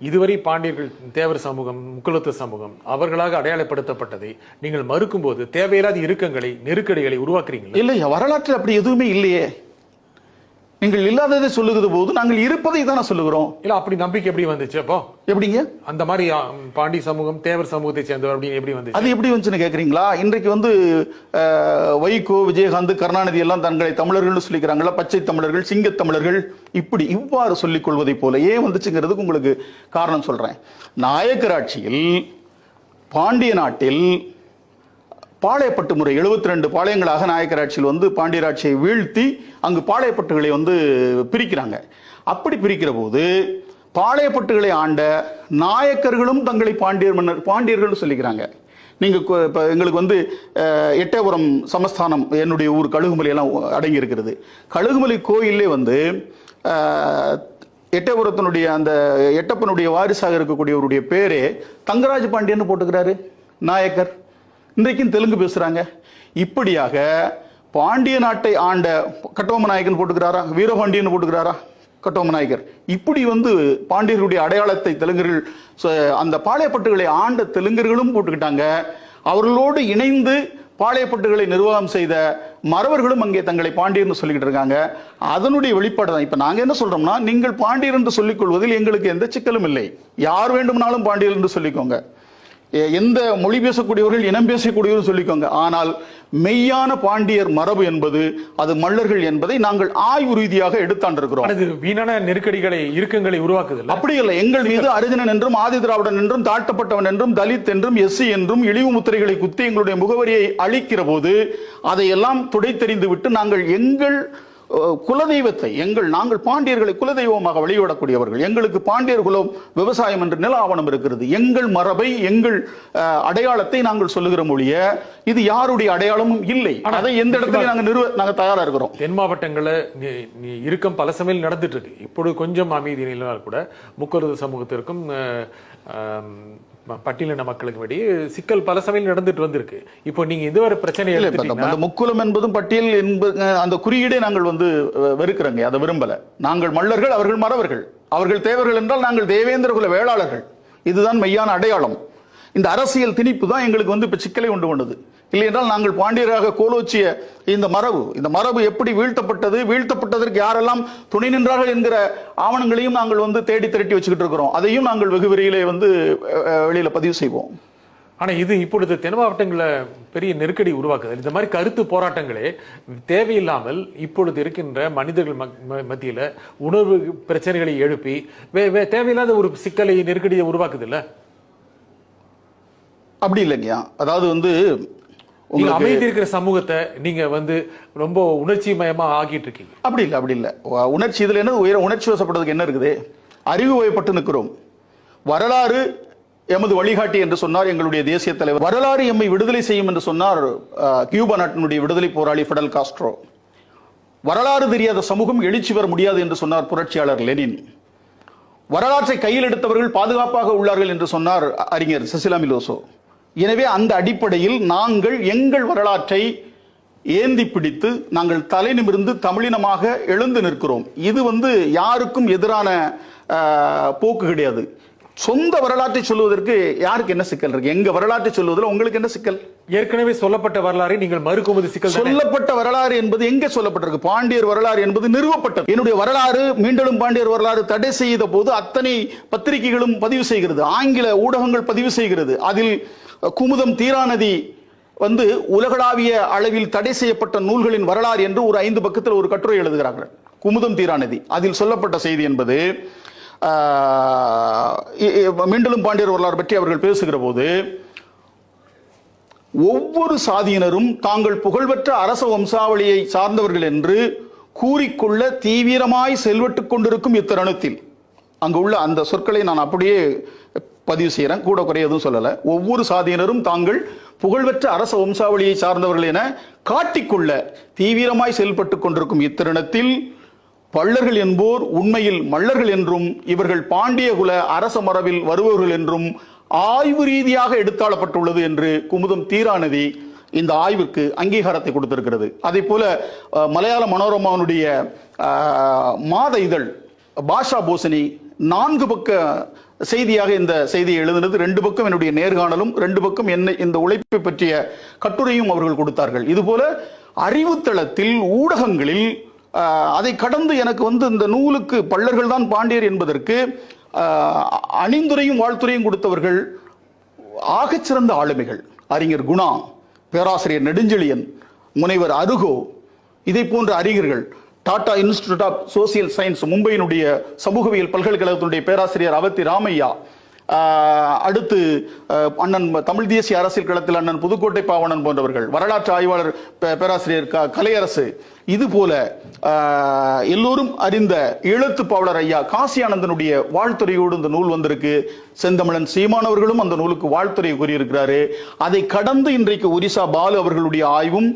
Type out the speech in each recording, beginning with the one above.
இதுவரை பாண்டியர்கள் தேவர் சமூகம் முக்குலத்து சமூகம் அவர்களாக அடையாளப்படுத்தப்பட்டதை நீங்கள் மறுக்கும்போது தேவையில்லாத இறுக்கங்களை நெருக்கடிகளை உருவாக்குறீங்களா? இல்லையா வரலாற்றில் அப்படி எதுவுமே இல்லையே. நீங்கள் இல்லாததை சொல்லுகிற போது நாங்கள் இருப்பதை தானே சொல்லுகிறோம். இல்ல அப்படி நம்பிக்கை எப்படி வந்துச்சு அப்போ? எப்படிங்க? அந்த மாதிரி பாண்டி சமூகம் தேவர் சமூகத்தை சேர்ந்தவர் அப்படின்னு எப்படி வந்துச்சு? அது எப்படி வந்துச்சுன்னு கேக்குறீங்களா? இன்றைக்கு வந்து வைகோ விஜயகாந்த் கருணாநிதி எல்லாம் தங்களை தமிழர்கள்னு சொல்லிக்கிறாங்களா பச்சை தமிழர்கள் சிங்கத் தமிழர்கள் இப்படி இவ்வாறு சொல்லிக் கொள்வதை போல ஏன் வந்துச்சுங்கிறதுக்கு உங்களுக்கு காரணம் சொல்றேன். நாயக்கர் ஆட்சியில் பாண்டிய நாட்டில் பாளையப்பட்டு முறை 72 ரெண்டு பாளையங்களாக நாயக்கர் ஆட்சியில் வந்து பாண்டியராட்சியை வீழ்த்தி அங்கு பாளையப்பட்டுகளை வந்து பிரிக்கிறாங்க. அப்படி பிரிக்கிற போது பாளையப்பட்டுகளை ஆண்ட நாயக்கர்களும் தங்களை பாண்டியர் மன்னர் பாண்டியர்கள் சொல்லிக்கிறாங்க. நீங்கள் இப்போ எங்களுக்கு வந்து எட்டயபுரம் சமஸ்தானம் என்னுடைய ஊர் கழுகுமலை எல்லாம் அடங்கி இருக்கிறது கழுகுமலை கோயிலே வந்து எட்டயபுரத்தினுடைய அந்த எட்டப்பனுடைய வாரிசாக இருக்கக்கூடியவருடைய பேரே தங்கராஜ பாண்டியன்னு போட்டுக்கிறாரு நாயக்கர். இன்றைக்கும் தெலுங்கு பேசுறாங்க. இப்படியாக பாண்டிய நாட்டை ஆண்ட கட்டபொம்ம நாயக்கன் போட்டுக்கிறாரா? வீரபாண்டியன் போட்டுக்கிறாரா? கட்டபொம்ம நாயக்கர் இப்படி வந்து பாண்டியர்களுடைய அடையாளத்தை தெலுங்கர்கள் ச- அந்த பாளையப்பட்டுகளை ஆண்ட தெலுங்கர்களும் போட்டுக்கிட்டாங்க. அவர்களோடு இணைந்து பாளையப்பட்டுகளை நிர்வாகம் செய்த மறவர்களும் அங்கே தங்களை பாண்டியர்னு சொல்லிக்கிட்டு இருக்காங்க. அதனுடைய வெளிப்பாடு தான். இப்போ நாங்கள் என்ன சொல்கிறோம்னா நீங்கள் பாண்டியர் என்று சொல்லிக் கொள்வதில் எங்களுக்கு எந்த சிக்கலும் இல்லை. யார் வேண்டுமானாலும் பாண்டியர் என்று சொல்லிக்கோங்க. எந்த மொழி பேசக்கூடியவர்கள் இனம் பேசக்கூடியவர்கள் சொல்லிக்கோங்க. ஆனால் மெய்யான பாண்டியர் மரபு என்பது அது மல்லர்கள் என்பதை நாங்கள் ஆய்வு ரீதியாக எடுத்தாண்டிருக்கிறோம். இது வீணான நெருக்கடிகளை இறுக்கங்களை உருவாக்குது அப்படி இல்லை. எங்கள் மீது அரிஜனன் என்றும் ஆதி திராவிடன் என்றும் தாழ்த்தப்பட்டவன் என்றும் தலித் என்றும் எஸ்சி என்றும் இழிவு முத்திரைகளை குத்தி எங்களுடைய முகவரியை அளிக்கிற போது அதையெல்லாம் துடைத்தெறிந்து விட்டு நாங்கள் எங்கள் குலதெய்வத்தை எங்கள் நாங்கள் பாண்டியர்களை குலதெய்வமாக வழிபடக்கூடியவர்கள் எங்களுக்கு பாண்டியர் குலம் விவசாயம் என்ற நில ஆவணம் இருக்கிறது. எங்கள் மரபை எங்கள் அடையாளத்தை நாங்கள் சொல்லுகிற மொழிய இது யாருடைய அடையாளமும் இல்லை. அதை எந்த இடத்துல நாங்கள் நிறுவ நாங்கள் தயாரா இருக்கிறோம்? தென் மாவட்டங்கள்ல இறுக்கம் பல சமையல் நடந்துட்டு இருக்கு. இப்பொழுது கொஞ்சம் அமைதி நிலவால் கூட முக்கருது சமூகத்திற்கும் பட்டியலின மக்களுக்கும் இடையே சிக்கல் பல சமையல் நடந்துட்டு வந்திருக்கு. இப்போ நீங்க இதுவரை பிரச்சனை அந்த முக்குலம் என்பதும் பட்டியல் என்பது அந்த குறியீடே நாங்கள் வந்து வெறுக்கிறோங்க. அதை விரும்பல. நாங்கள் மல்லர்கள் அவர்கள் மறவர்கள். அவர்கள் தேவர்கள் என்றால் நாங்கள் தேவேந்திர குல வேளாளர்கள். இதுதான் மெய்யான அடையாளம். இந்த அரசியல் திணிப்பு தான் எங்களுக்கு வந்து இப்போ சிக்கலை உண்டு பண்ணுது. இல்லையென்றால் நாங்கள் பாண்டியராக கோலோச்சிய இந்த மரபு இந்த மரபு எப்படி வீழ்த்தப்பட்டது வீழ்த்தப்பட்டதற்கு யாரெல்லாம் துணை நின்றார்கள் என்கிற ஆவணங்களையும் நாங்கள் வந்து தேடி திரட்டி வச்சுக்கிட்டு இருக்கிறோம். அதையும் நாங்கள் வெகு விரையிலே வந்து வெளியில் பதிவு செய்வோம். ஆனால் இது இப்பொழுது தென் மாவட்டங்களை பெரிய நெருக்கடி உருவாக்குது. இந்த மாதிரி கருத்து போராட்டங்களே தேவையில்லாமல் இப்பொழுது இருக்கின்ற மனிதர்கள் மத்தியில் ம- உணர்வு பிரச்சனைகளை எழுப்பி வே- வே- தேவையில்லாத ஒரு சிக்கலை நெருக்கடியை உருவாக்குதலில்? அப்படி இல்லைங்கய்யா. அதாவது வந்து உங்களுக்கு- அமைதி இருக்கிற சமூகத்தை நீங்க வந்து ரொம்ப உணர்ச்சி மயமா ஆக்கிட்டு இருக்கீங்க அப்படி இல்லை அப்படி இல்லை. உணர்ச்சி இதுல என்ன உயர உணர்ச்சி வசப்படுறதுக்கு என்ன இருக்குது? அறிவு வயப்பட்டு நிற்கிறோம். வரலாறு எமது வழிகாட்டி என்று சொன்னார் எங்களுடைய தேசிய தலைவர். வரலாறு எம்மை விடுதலை செய்யும் என்று சொன்னார் கியூபா நாட்டினுடைய விடுதலை போராளி ஃபெடல் காஸ்ட்ரோ. வரலாறு தெரியாத சமூகம் எழுச்சி பெற முடியாது என்று சொன்னார் புரட்சியாளர் லெனின். வரலாற்றை கையில் எடுத்தவர்கள் பாதுகாப்பாக உள்ளார்கள் என்று சொன்னார் அறிஞர் சசிலா மிலோசோ. எனவே அந்த அடிப்படையில் நாங்கள் எங்கள் வரலாற்றை ஏந்தி பிடித்து நாங்கள் தலை நிமிர்ந்து தமிழினமாக எழுந்து நிற்கிறோம். இது வந்து யாருக்கும் எதிரான போக்கு கிடையாது. சொந்த வரலாற்றை சொல்வதற்கு யாருக்கு என்ன சிக்கல் இருக்கு? எங்க வரலாற்றை சொல்வதில் உங்களுக்கு என்ன சிக்கல்? ஏற்கனவே சொல்லப்பட்ட வரலாறை நீங்கள் மறுக்கும்போது சிக்கல்? சொல்லப்பட்ட வரலாறு என்பது எங்கே சொல்லப்பட்டிருக்கு? பாண்டியர் வரலாறு என்பது நிறுவப்பட்டது. என்னுடைய வரலாறு மீண்டலும் பாண்டியர் வரலாறு தடை செய்த போது அத்தனை பத்திரிகைகளும் பதிவு செய்கிறது. ஆங்கில ஊடகங்கள் பதிவு செய்கிறது. அதில் குமுதம் தீராநதி வந்து உலகளாவிய அளவில் தடை செய்யப்பட்ட நூல்களின் வரலாறு என்று ஒரு ஐந்து பக்கத்தில் ஒரு கட்டுரை எழுதுகிறார்கள். குமுதம் தீராநதி அதில் சொல்லப்பட்ட செய்தி என்பது மீண்டலும் பாண்டியர் வரலாறு பற்றி அவர்கள் பேசுகிற போது ஒவ்வொரு சாதியினரும் தாங்கள் புகழ்பெற்ற அரச வம்சாவளியை சார்ந்தவர்கள் என்று கூறிக்கொள்ள தீவிரமாய் செல்வட்டுக் கொண்டிருக்கும் இத்தருணத்தில். அங்கு உள்ள அந்த சொற்களை நான் அப்படியே பதிவு செய்கிறேன் கூட குறைய எதுவும் சொல்லலை. ஒவ்வொரு சாதியினரும் தாங்கள் புகழ்பெற்ற அரச வம்சாவளியை சார்ந்தவர்கள் என காட்டிக்கொள்ள தீவிரமாய் செயல்பட்டுக் கொண்டிருக்கும் இத்தருணத்தில் பள்ளர்கள் என்போர் உண்மையில் மல்லர்கள் என்றும் இவர்கள் பாண்டியகுல அரச மரபில் வருபவர்கள் என்றும் ஆய்வு ரீதியாக எடுத்தாளப்பட்டுள்ளது என்று குமுதம் தீராநதி இந்த ஆய்வுக்கு அங்கீகாரத்தை கொடுத்திருக்கிறது. அதே போல மலையாள மனோரமாவுடைய மாத இதழ் பாஷா போசனி நான்கு பக்க செய்தியாக இந்த செய்தியை எழுதினது. ரெண்டு பக்கம் என்னுடைய நேர்காணலும் ரெண்டு பக்கம் என்ன இந்த உழைப்பை பற்றிய கட்டுரையும் அவர்கள் கொடுத்தார்கள். இதுபோல அறிவுத்தளத்தில் ஊடகங்களில் அதை கடந்து எனக்கு வந்து இந்த நூலுக்கு பள்ளர்கள் தான் பாண்டியர் என்பதற்கு அணிந்துரையும் வாழ்த்துரையும் கொடுத்தவர்கள் ஆகச்சிறந்த ஆளுமைகள். அறிஞர் குணா பேராசிரியர் நெடுஞ்செழியன் முனைவர் அருகோ இதை போன்ற அறிஞர்கள் Tata institute of social science மும்பையினுடைய சமூகவியல் பல்கலைக்கழகத்தினுடைய பேராசிரியர் அவத்தி ராமையா அடுத்து அண்ணன் தமிழ் தேசிய அரசியல் களத்தில் அண்ணன் புதுக்கோட்டை பாவணன் போன்றவர்கள் வரலாற்று ஆய்வாளர் பே- பேராசிரியர் க கலையரசு இது போல எல்லோரும் அறிந்த எழுத்து பாவலர் ஐயா காசியானந்தனுடைய வாழ்த்துறையோடு இந்த நூல் வந்திருக்கு. செந்தமிழன் சீமானவர்களும் அந்த நூலுக்கு வாழ்த்துறை கூறியிருக்கிறாரு. அதை கடந்து இன்றைக்கு ஒரிசா பாலு அவர்களுடைய ஆய்வும்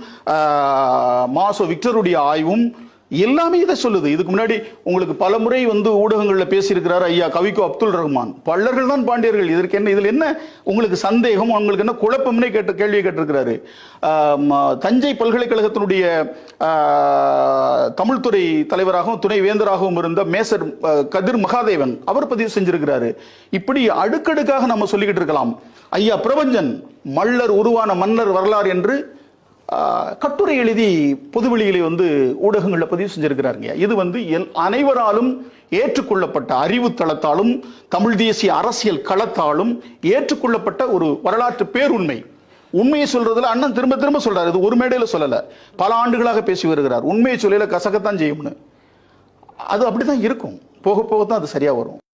மாசோ விக்டருடைய ஆய்வும் எல்லாமே இதை சொல்லுது. இதுக்கு முன்னாடி உங்களுக்கு பல முறை வந்து ஊடகங்களில் பேசியிருக்கிறார் ஐயா கவிக்கோ அப்துல் ரஹ்மான். பல்லர்கள் தான் பாண்டியர்கள். இதற்கு என்ன இதில் என்ன உங்களுக்கு சந்தேகம் உங்களுக்கு என்ன குழப்பம்னே கேட்ட கேள்வி கேட்டிருக்கிறாரு. தஞ்சை பல்கலைக்கழகத்தினுடைய தமிழ்துறை தலைவராகவும் துணை வேந்தராகவும் இருந்த மேசர் கதிர் மகாதேவன் அவர் பதிவு செஞ்சிருக்கிறாரு. இப்படி அடுக்கடுக்காக நம்ம சொல்லிக்கிட்டு இருக்கலாம். ஐயா பிரபஞ்சன் மல்லர் உருவான மன்னர் வரலாறு என்று கட்டுரை எழுதி பொதுவெளியிலே வந்து ஊடகங்களில் பதிவு செஞ்சிருக்கிறாருங்க. இது வந்து எல் அனைவராலும் ஏற்றுக்கொள்ளப்பட்ட அறிவு தளத்தாலும் தமிழ் தேசிய அரசியல் களத்தாலும் ஏற்றுக்கொள்ளப்பட்ட ஒரு வரலாற்று பேருண்மை. உண்மையை சொல்றதுல அண்ணன் திரும்ப திரும்ப சொல்றாரு. இது ஒரு மேடையில் சொல்லல. பல ஆண்டுகளாக பேசி வருகிறார். உண்மையை சொல்லல கசகத்தான் செய்யும்னு. அது அப்படிதான் இருக்கும். போக போக தான் அது சரியா வரும்.